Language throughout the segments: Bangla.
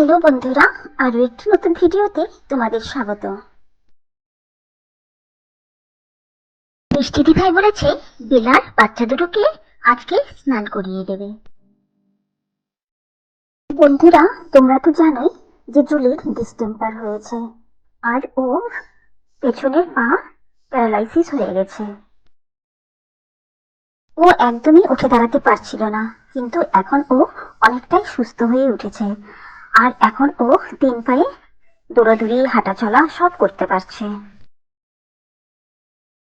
হ্যালো বন্ধুরা আরও একটি নতুন ভিডিওতে তোমাদের স্বাগত। মিষ্টি ভাই বলেছে, বেলার বাচ্চা দুটোকে আজকে স্নান করিয়ে দেবে। বন্ধুরা, তোমরা তো জানোই যে জুলির ডিস্টেম্পার হয়েছে, আর ওর পেছনের পা প্যারালাইসিস হয়ে গেছে। ও একদমই উঠে দাঁড়াতে পারছিল না, কিন্তু এখন ও অনেকটাই সুস্থ হয়ে উঠেছে। আর এখন ও তিন পায়ে দৌড়াদৌড়ি, হাঁটাচলা সব করতে পারছে।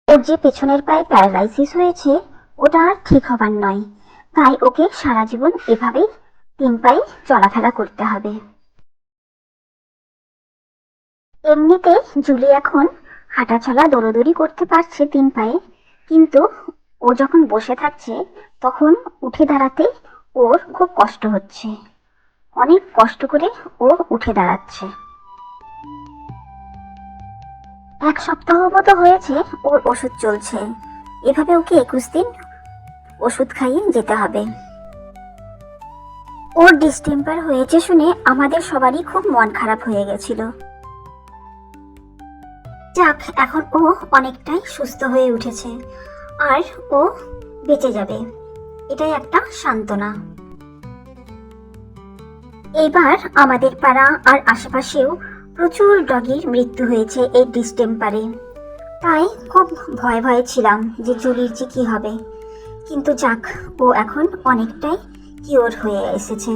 ওর যে পেছনের পায়ে প্যারালাইসিস হয়েছে, ওটা আর ঠিক হবার নয়। তাই ওকে সারা জীবন এভাবেই তিন পায়ে চলাফেরা করতে হবে। এমনিতে জুলি এখন হাঁটাচলা, দৌড়দৌড়ি করতে পারছে তিন পায়ে, কিন্তু ও যখন বসে থাকছে, তখন উঠে দাঁড়াতে ওর খুব কষ্ট হচ্ছে। অনেক কষ্ট করে ও উঠে দাঁড়াচ্ছে। এক সপ্তাহ মতো হয়েছে ওর ওষুধ চলছে। এভাবে ওকে একুশ দিন ওষুধ খাইয়ে যেতে হবে। ওর ডিস্টেম্পার হয়েছে শুনে আমাদের সবারই খুব মন খারাপ হয়ে গেছিল। যাক, এখন ও অনেকটাই সুস্থ হয়ে উঠেছে। আর ও বেঁচে যাবে। এটাই একটা সান্ত্বনা। এবার আমাদের পাড়া আর আশেপাশেও প্রচুর ডগির মৃত্যু হয়েছে এই ডিস্টেম্পারে তাই খুব ভয় ভয়ে ছিলাম যে জুলির যে কী হবে। কিন্তু যাক, ও এখন অনেকটাই কিওর হয়ে এসেছে।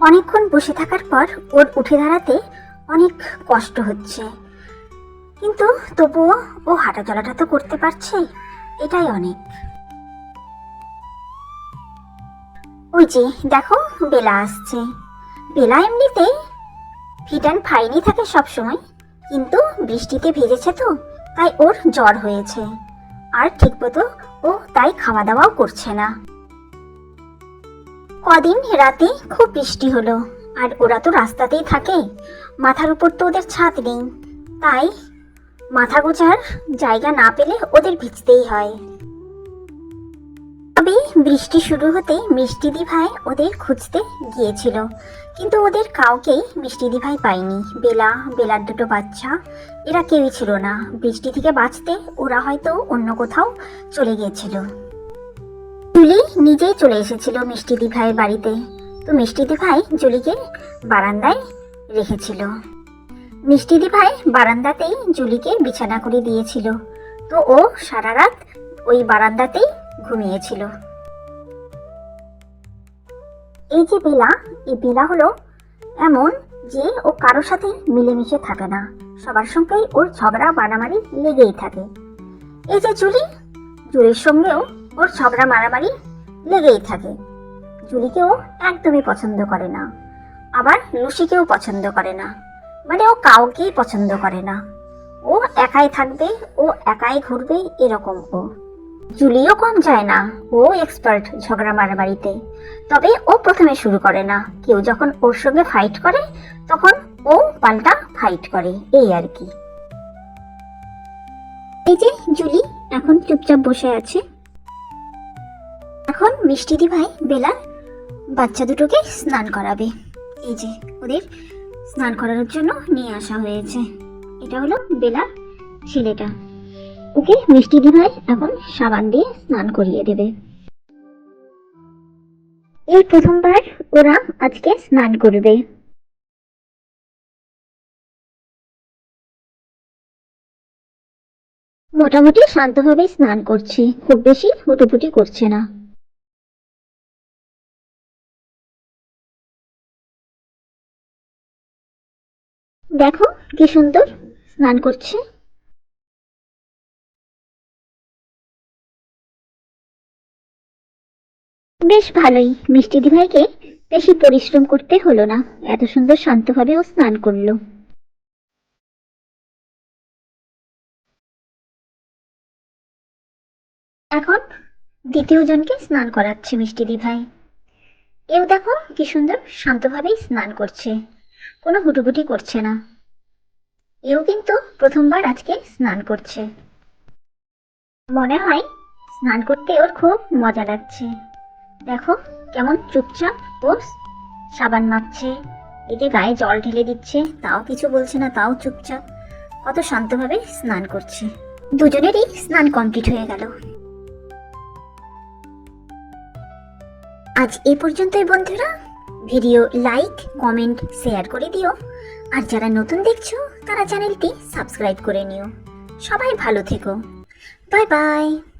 অনেকক্ষণ বসে থাকার পর ওর উঠে দাঁড়াতে অনেক কষ্ট হচ্ছে। কিন্তু তবুও ও হাঁটা চলাটা তো করতে পারছে, এটাই অনেক। ওই যে দেখো, বেলা আসছে। বেলা এমনিতে ফিট অ্যান্ড ফাইনই থাকে সবসময়, কিন্তু বৃষ্টিতে ভিজেছে তো, তাই ওর জ্বর হয়েছে। আর ঠিক মতো ও তাই খাওয়া দাওয়াও করছে না। কদিন রাতে খুব বৃষ্টি হলো, আর ওরা তো রাস্তাতেই থাকে, মাথার উপর তো ওদের ছাদ নেই। তাই মাথা গোজার জায়গা না পেলে ওদের ভিজতেই হয়। বৃষ্টি শুরু হতেই মিষ্টি দি ভাই ওদের খুঁজতে গিয়েছিল। কিন্তু ওদের কাউকেই মিষ্টি দি ভাই পায়নি। বেলা, বেলার দুটো বাচ্চা, এরা কেউই ছিল না। বৃষ্টি থেকে বাঁচতে ওরা হয়তো অন্য কোথাও চলে গিয়েছিল। জুলি নিজেই চলে এসেছিল মিষ্টি দি ভাইয়ের বাড়িতে। তো মিষ্টি দি ভাই জুলিকে বারান্দায় রেখেছিল। মিষ্টি দি ভাই বারান্দাতেই জুলিকে বিছানা করে দিয়েছিল। তো ও সারা রাত ওই বারান্দাতেই ঘুমিয়েছিল। এই যে বেলা, এই বেলা হলো এমন যে ও কারোর সাথে মিলেমিশে থাকে না। সবার সঙ্গেই ওর ঝগড়া মারামারি লেগেই থাকে। এই যে জুলি, জুলির সঙ্গেও ওর ঝগড়া মারামারি লেগেই থাকে। জুলিকেও একদমই পছন্দ করে না। আবার লুসিকেও পছন্দ করে না। মানে ও কাউকেই পছন্দ করে না। ও একাই থাকবে, ও একাই ঘুরবে এরকম ও। জুলিও কম যায় না। ও এক্সপার্ট ঝগড়া মারামারিতে। তবে ও প্রথমে শুরু করে না। কেউ যখন ওর সঙ্গে ফাইট করে, তখন ও পাল্টা ফাইট করে। এই আর কি। এই যে জুলি এখন চুপচাপ বসে আছে। এখন মিষ্টি দি ভাই বেলার বাচ্চা দুটোকে স্নান করাবে। এই যে ওদের স্নান করানোর জন্য নিয়ে আসা হয়েছে। এটা হলো বেলার ছেলেটা। ওকে মিষ্টি দি ভাই এখন সাবান দিয়ে স্নান করিয়ে দেবে। এই প্রথমবার ওরা আজকে স্নান করবে। মোটামুটি শান্তভাবে স্নান করছে, খুব বেশি হুটোপুটি করছে না। দেখো কি সুন্দর স্নান করছে। বেশ ভালোই। মিষ্টি দিভাইকে বেশি পরিশ্রম করতে হলো না। এত সুন্দর শান্তভাবে ও স্নান করল। এখন দ্বিতীয় জনকে স্নান করাচ্ছে মিষ্টি দিভাই। এও দেখো কি সুন্দর শান্তভাবেই স্নান করছে। কোনো হুটুপুটি করছে না। এও কিন্তু প্রথমবার আজকে স্নান করছে। মনে হয় স্নান করতে ওর খুব মজা লাগছে। দেখো, কেমন চুপচাপ ও সাবান মাখছে এতে গায়ে জল ঢেলে দিচ্ছে, তাও কিছু বলছে না, তাও চুপচাপ। কত শান্তভাবে স্নান করছে। দুজনেরই স্নান কমপ্লিট হয়ে গেল। আজ এ পর্যন্তই বন্ধুরা। ভিডিও লাইক, কমেন্ট, শেয়ার করে দিও। আর যারা নতুন দেখছ, তারা চ্যানেলটি সাবস্ক্রাইব করে নিও। সবাই ভালো থেকো। Bye bye.